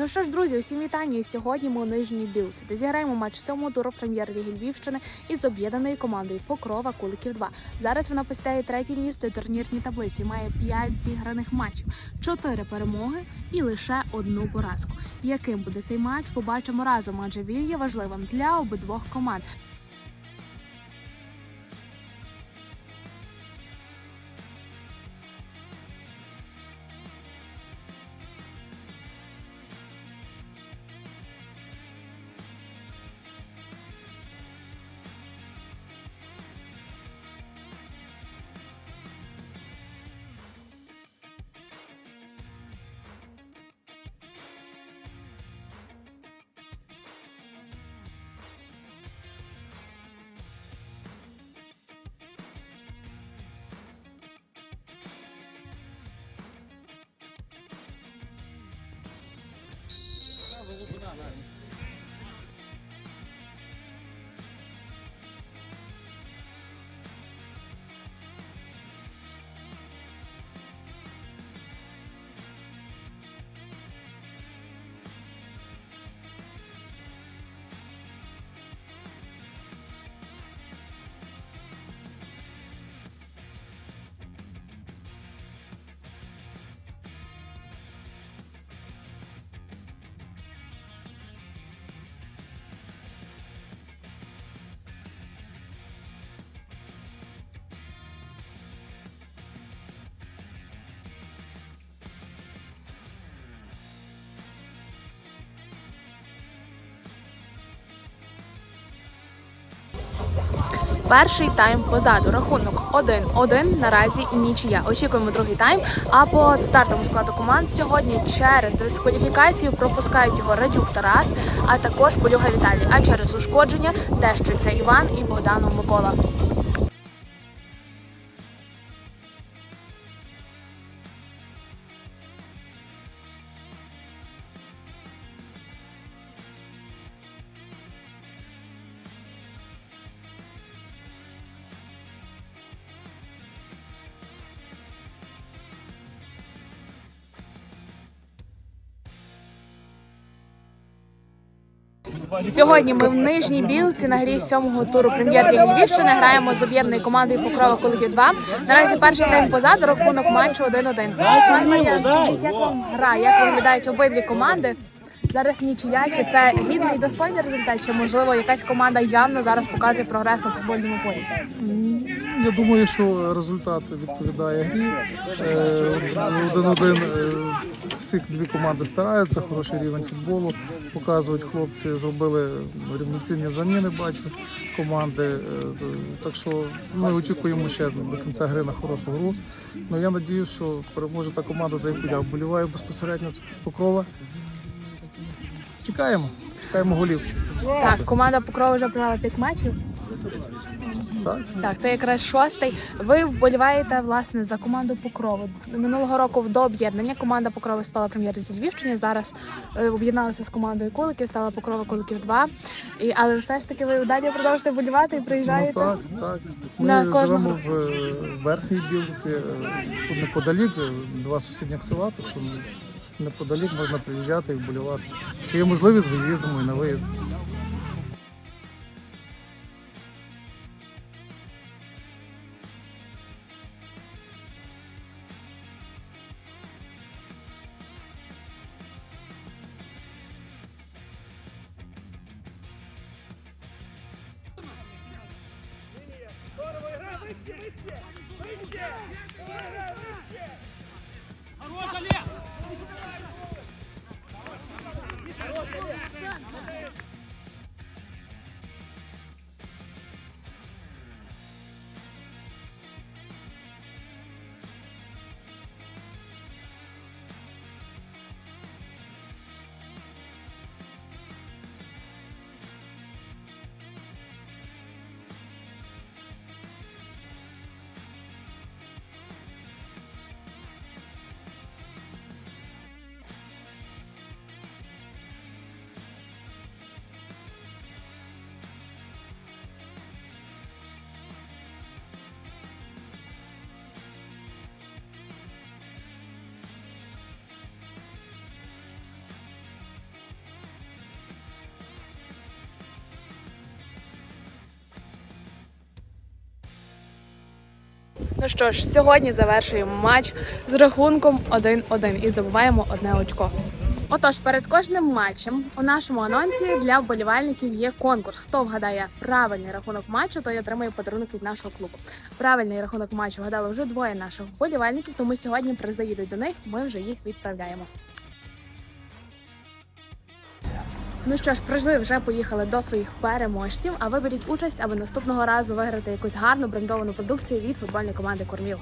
Ну що ж, друзі, усім вітання. Сьогодні ми у нижній білці, де зіграємо матч сьомого туру прем'єр-ліги Львівщини із об'єднаною командою Покрова Куликів 2. Зараз вона посідає третє місце у турнірній таблиці. Має 5 зіграних матчів, 4 перемоги і лише одну поразку. Яким буде цей матч, побачимо разом, адже він є важливим для обидвох команд. no, no. Перший тайм позаду. Рахунок 1-1. Наразі нічия. Очікуємо другий тайм. А по стартовому складу команд сьогодні через дискваліфікацію пропускають його Радюк Тарас, а також Полюга Віталій. А через ушкодження тещуться Іван і Богдан Микола. Сьогодні ми в нижній білці на грі сьомого туру прем'єр-ліги Львівщини граємо з об'єднаною командою Покрова Куликів 2. Наразі перший день позаду рахунок матчу 1-1. Пан Мар'ян, скажіть, як вам гра? Як виглядають обидві команди? Зараз нічия, чи це гідний і достойний результат, чи можливо якась команда явно зараз показує прогрес на футбольному полі? Я думаю, що результат відповідає грі. Е, Один-один е, всі дві команди стараються, хороший рівень футболу. Показують хлопці, зробили рівноцінні заміни, бачу команди. Е, Так що ми очікуємо ще до кінця гри на хорошу гру. Ну я надію, що переможе та команда, за яку я вболіваю безпосередньо це покрова. Чекаємо, чекаємо голів. Так, команда Покрова вже провела 5 матчів. Так. Так, це якраз шостий. Ви вболіваєте власне за команду Покрова. Минулого року до об'єднання команда Покрова стала прем'єр зі Львівщини. Зараз е, об'єдналися з командою Куликів, стала Покрова Куликів 2. І, але все ж таки ви далі продовжуєте вболівати і приїжджаєте. Ну, так, так. Ми На живемо в е, верхній білці, е, тут неподалік, два сусідніх села, так що неподалік можна приїжджати і вболівати. Що є можливість виїздом і на виїзд. Здорово, игра! Выйти, выйти! Хорошая, Лев! Хорошая! Ну що ж, сьогодні завершуємо матч з рахунком 1-1 і здобуваємо одне очко. Отож, перед кожним матчем у нашому анонсі для вболівальників є конкурс. Хто вгадає правильний рахунок матчу, той отримає подарунок від нашого клубу. Правильний рахунок матчу вгадали вже двоє наших вболівальників, тому сьогодні призи їдуть до них. Ми вже їх відправляємо. Ну що ж, призи вже поїхали до своїх переможців. А ви беріть участь, аби наступного разу виграти якусь гарну брендовану продукцію від футбольної команди Корміл.